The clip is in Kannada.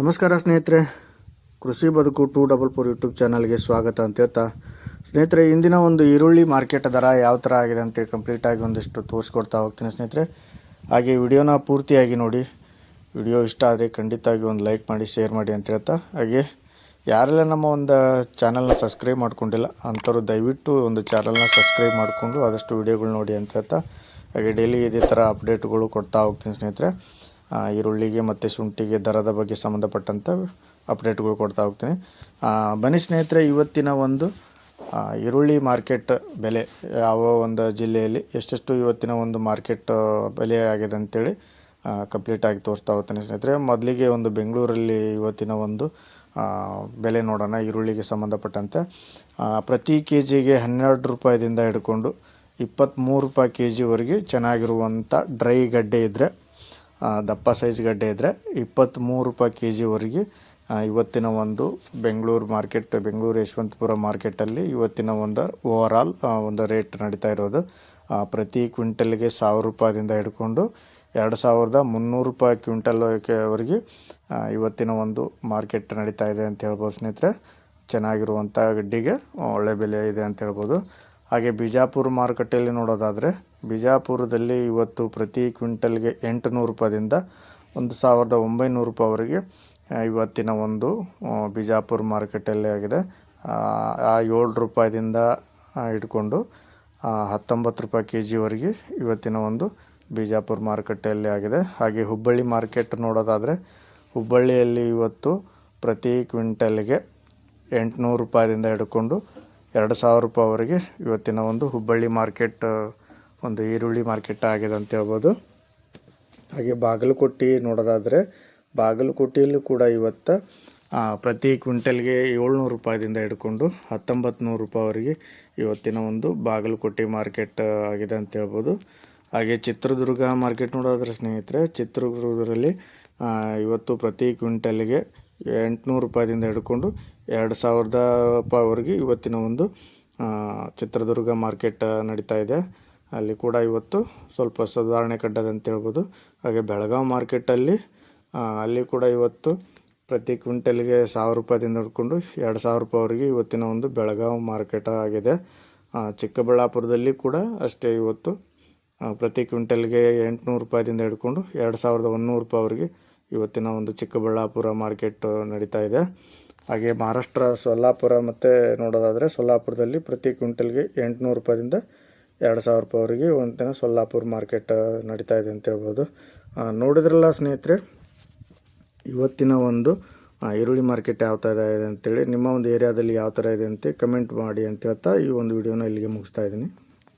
ನಮಸ್ಕಾರ ಸ್ನೇಹಿತರೆ. ಕೃಷಿ ಬದುಕು ಟೂ ಡಬಲ್ ಫೋರ್ ಯೂಟ್ಯೂಬ್ ಚಾನಲ್ಗೆ ಸ್ವಾಗತ ಅಂತ ಹೇಳ್ತಾ. ಸ್ನೇಹಿತರೆ, ಇಂದಿನ ಒಂದು ಈರುಳ್ಳಿ ಮಾರ್ಕೆಟ್ ದರ ಯಾವ ಥರ ಆಗಿದೆ ಅಂತ ಕಂಪ್ಲೀಟಾಗಿ ಒಂದಿಷ್ಟು ತೋರಿಸ್ಕೊಡ್ತಾ ಹೋಗ್ತೀನಿ ಸ್ನೇಹಿತರೆ. ಹಾಗೆ ವಿಡಿಯೋನ ಪೂರ್ತಿಯಾಗಿ ನೋಡಿ. ವಿಡಿಯೋ ಇಷ್ಟ ಆದರೆ ಖಂಡಿತವಾಗಿ ಒಂದು ಲೈಕ್ ಮಾಡಿ, ಶೇರ್ ಮಾಡಿ ಅಂತ ಹೇಳ್ತಾ. ಹಾಗೆ ಯಾರೆಲ್ಲ ನಮ್ಮ ಒಂದು ಚಾನಲ್ನ ಸಬ್ಸ್ಕ್ರೈಬ್ ಮಾಡ್ಕೊಂಡಿಲ್ಲ, ಅಂಥವ್ರು ದಯವಿಟ್ಟು ಒಂದು ಚಾನಲ್ನ ಸಬ್ಸ್ಕ್ರೈಬ್ ಮಾಡಿಕೊಂಡು ಆದಷ್ಟು ವಿಡಿಯೋಗಳು ನೋಡಿ ಅಂತ ಹೇಳ್ತಾ. ಹಾಗೆ ಡೈಲಿ ಇದೇ ಥರ ಅಪ್ಡೇಟ್ಗಳು ಕೊಡ್ತಾ ಹೋಗ್ತೀನಿ ಸ್ನೇಹಿತರೆ. ಈರುಳ್ಳಿಗೆ ಮತ್ತು ಶುಂಠಿಗೆ ದರದ ಬಗ್ಗೆ ಸಂಬಂಧಪಟ್ಟಂಥ ಅಪ್ಡೇಟ್ಗಳು ಕೊಡ್ತಾ ಹೋಗ್ತೀನಿ. ಬನ್ನಿ ಸ್ನೇಹಿತರೆ, ಇವತ್ತಿನ ಒಂದು ಈರುಳ್ಳಿ ಮಾರ್ಕೆಟ್ ಬೆಲೆ, ಯಾವ ಒಂದು ಜಿಲ್ಲೆಯಲ್ಲಿ ಎಷ್ಟೆಷ್ಟು ಇವತ್ತಿನ ಒಂದು ಮಾರ್ಕೆಟ್ ಬೆಲೆ ಆಗಿದೆ ಅಂತೇಳಿ ಕಂಪ್ಲೀಟಾಗಿ ತೋರಿಸ್ತಾ ಹೋಗ್ತೀನಿ ಸ್ನೇಹಿತರೆ. ಮೊದಲಿಗೆ ಒಂದು ಬೆಂಗಳೂರಲ್ಲಿ ಇವತ್ತಿನ ಒಂದು ಬೆಲೆ ನೋಡೋಣ, ಈರುಳ್ಳಿಗೆ ಸಂಬಂಧಪಟ್ಟಂತೆ. ಪ್ರತಿ ಕೆ ಜಿಗೆ ಹನ್ನೆರಡು ರೂಪಾಯಿದಿಂದ ಹಿಡ್ಕೊಂಡು ಇಪ್ಪತ್ತ್ಮೂರು ರೂಪಾಯಿ ಕೆ ಜಿವರೆಗೆ ಚೆನ್ನಾಗಿರುವಂಥ ಡ್ರೈ ಗಡ್ಡೆ ಇದ್ದರೆ ದಪ್ಪ ಸೈಜ್ ಗಡ್ಡೆ ಇದ್ದರೆ ಇಪ್ಪತ್ತ್ಮೂರು ರೂಪಾಯಿ ಕೆ ಜಿವರೆಗೆ ಇವತ್ತಿನ ಒಂದು ಬೆಂಗಳೂರು ಮಾರ್ಕೆಟ್, ಬೆಂಗಳೂರು ಯಶವಂತಪುರ ಮಾರ್ಕೆಟಲ್ಲಿ ಇವತ್ತಿನ ಒಂದು ಓವರಾಲ್ ಒಂದು ರೇಟ್ ನಡೀತಾ ಇರೋದು. ಪ್ರತಿ ಕ್ವಿಂಟಲ್ಗೆ ಸಾವಿರ ರೂಪಾಯಿದಿಂದ ಹಿಡ್ಕೊಂಡು ಎರಡು ಸಾವಿರದ ಮುನ್ನೂರು ರೂಪಾಯಿ ಕ್ವಿಂಟಲ್ವರೆಗೆ ಇವತ್ತಿನ ಒಂದು ಮಾರ್ಕೆಟ್ ನಡೀತಾ ಇದೆ ಅಂತ ಹೇಳ್ಬೋದು ಸ್ನೇಹಿತರೆ. ಚೆನ್ನಾಗಿರುವಂಥ ಗಡ್ಡಿಗೆ ಒಳ್ಳೆ ಬೆಲೆ ಇದೆ ಅಂತ ಹೇಳ್ಬೋದು. ಹಾಗೆ ಬಿಜಾಪುರ ಮಾರುಕಟ್ಟೆಯಲ್ಲಿ ನೋಡೋದಾದರೆ ಬಿಜಾಪುರದಲ್ಲಿ ಇವತ್ತು ಪ್ರತಿ ಕ್ವಿಂಟಲ್ಗೆ ಎಂಟುನೂರು ರೂಪಾಯಿಂದ ಒಂದು ಸಾವಿರದ ಒಂಬೈನೂರು ರೂಪಾಯಿವರೆಗೆ ಇವತ್ತಿನ ಒಂದು ಬಿಜಾಪುರ ಮಾರುಕಟ್ಟೆಯಲ್ಲಿ ಆಗಿದೆ. ಆ, ಏಳು ರೂಪಾಯಿದಿಂದ ಹಿಡ್ಕೊಂಡು ಹತ್ತೊಂಬತ್ತು ರೂಪಾಯಿ ಕೆ ಜಿವರೆಗೆ ಇವತ್ತಿನ ಒಂದು ಬಿಜಾಪುರ ಮಾರುಕಟ್ಟೆಯಲ್ಲಿ ಆಗಿದೆ. ಹಾಗೆ ಹುಬ್ಬಳ್ಳಿ ಮಾರ್ಕೆಟ್ ನೋಡೋದಾದರೆ ಹುಬ್ಬಳ್ಳಿಯಲ್ಲಿ ಇವತ್ತು ಪ್ರತಿ ಕ್ವಿಂಟಲ್ಗೆ ಎಂಟುನೂರು ರೂಪಾಯಿದಿಂದ ಹಿಡ್ಕೊಂಡು ಎರಡು ಸಾವಿರ ರೂಪಾಯಿವರೆಗೆ ಇವತ್ತಿನ ಒಂದು ಹುಬ್ಬಳ್ಳಿ ಮಾರ್ಕೆಟ್ ಒಂದು ಈರುಳ್ಳಿ ಮಾರ್ಕೆಟ್ ಆಗಿದೆ ಅಂತ ಹೇಳ್ಬೋದು. ಹಾಗೆ ಬಾಗಲಕೋಟೆ ನೋಡೋದಾದರೆ, ಬಾಗಲಕೋಟೆಯಲ್ಲೂ ಕೂಡ ಇವತ್ತು ಪ್ರತಿ ಕ್ವಿಂಟಲ್ಗೆ ಏಳ್ನೂರು ರೂಪಾಯಿದಿಂದ ಹಿಡ್ಕೊಂಡು ಹತ್ತೊಂಬತ್ತು ನೂರು ರೂಪಾಯಿವರೆಗೆ ಇವತ್ತಿನ ಒಂದು ಬಾಗಲಕೋಟೆ ಮಾರ್ಕೆಟ್ ಆಗಿದೆ ಅಂತ ಹೇಳ್ಬೋದು. ಹಾಗೆ ಚಿತ್ರದುರ್ಗ ಮಾರ್ಕೆಟ್ ನೋಡೋದ್ರೆ ಸ್ನೇಹಿತರೆ, ಚಿತ್ರದುರ್ಗದಲ್ಲಿ ಇವತ್ತು ಪ್ರತಿ ಕ್ವಿಂಟಲ್ಗೆ ಎಂಟುನೂರು ರೂಪಾಯಿದಿಂದ ಹಿಡ್ಕೊಂಡು ಎರಡು ಸಾವಿರದ ರೂಪಾಯಿವರೆಗೆ ಇವತ್ತಿನ ಒಂದು ಚಿತ್ರದುರ್ಗ ಮಾರ್ಕೆಟ್ ನಡೀತಾ ಇದೆ. ಅಲ್ಲಿ ಕೂಡ ಇವತ್ತು ಸ್ವಲ್ಪ ಸುಧಾರಣೆ ಅಂತ ಹೇಳ್ಬೋದು. ಹಾಗೆ ಬೆಳಗಾವಿ ಮಾರ್ಕೆಟಲ್ಲಿ ಅಲ್ಲಿ ಕೂಡ ಇವತ್ತು ಪ್ರತಿ ಕ್ವಿಂಟಲ್ಗೆ ಸಾವಿರ ರೂಪಾಯಿದಿಂದ ಹಿಡ್ಕೊಂಡು ಎರಡು ಸಾವಿರ ರೂಪಾಯಿವರೆಗೆ ಇವತ್ತಿನ ಒಂದು ಬೆಳಗಾವಿ ಮಾರ್ಕೆಟ್ ಆಗಿದೆ. ಚಿಕ್ಕಬಳ್ಳಾಪುರದಲ್ಲಿ ಕೂಡ ಅಷ್ಟೇ ಇವತ್ತು ಪ್ರತಿ ಕ್ವಿಂಟಲ್ಗೆ ಎಂಟುನೂರು ರೂಪಾಯಿದಿಂದ ಹಿಡ್ಕೊಂಡು ಎರಡು ಸಾವಿರದ ಒಂದುನೂರು ರೂಪಾಯಿವರೆಗೆ ಇವತ್ತಿನ ಒಂದು ಚಿಕ್ಕಬಳ್ಳಾಪುರ ಮಾರ್ಕೆಟ್ ನಡೀತಾ ಇದೆ. ಹಾಗೆ ಮಹಾರಾಷ್ಟ್ರ, ಸೊಲ್ಲಾಪುರ ಮತ್ತು ನೋಡೋದಾದರೆ ಸೊಲ್ಲಾಪುರದಲ್ಲಿ ಪ್ರತಿ ಕ್ವಿಂಟಲ್ಗೆ ಎಂಟುನೂರು ರೂಪಾಯಿದಿಂದ ಎರಡು ಸಾವಿರ ರೂಪಾಯಿವರೆಗೆ ದಿನ ಸೊಲ್ಲಾಪುರ ಮಾರ್ಕೆಟ್ ನಡೀತಾ ಇದೆ ಅಂತ ಹೇಳ್ಬೋದು. ನೋಡಿದ್ರಲ್ಲ ಸ್ನೇಹಿತರೆ, ಇವತ್ತಿನ ಒಂದು ಈರುಳ್ಳಿ ಮಾರ್ಕೆಟ್ ಯಾವ ಥರ ಇದೆ ಅಂತೇಳಿ, ನಿಮ್ಮ ಒಂದು ಏರಿಯಾದಲ್ಲಿ ಯಾವ ಥರ ಇದೆ ಅಂತ ಕಮೆಂಟ್ ಮಾಡಿ ಅಂತ ಹೇಳ್ತಾ ಈ ಒಂದು ವಿಡಿಯೋನ ಇಲ್ಲಿಗೆ ಮುಗಿಸ್ತಾ ಇದ್ದೀನಿ.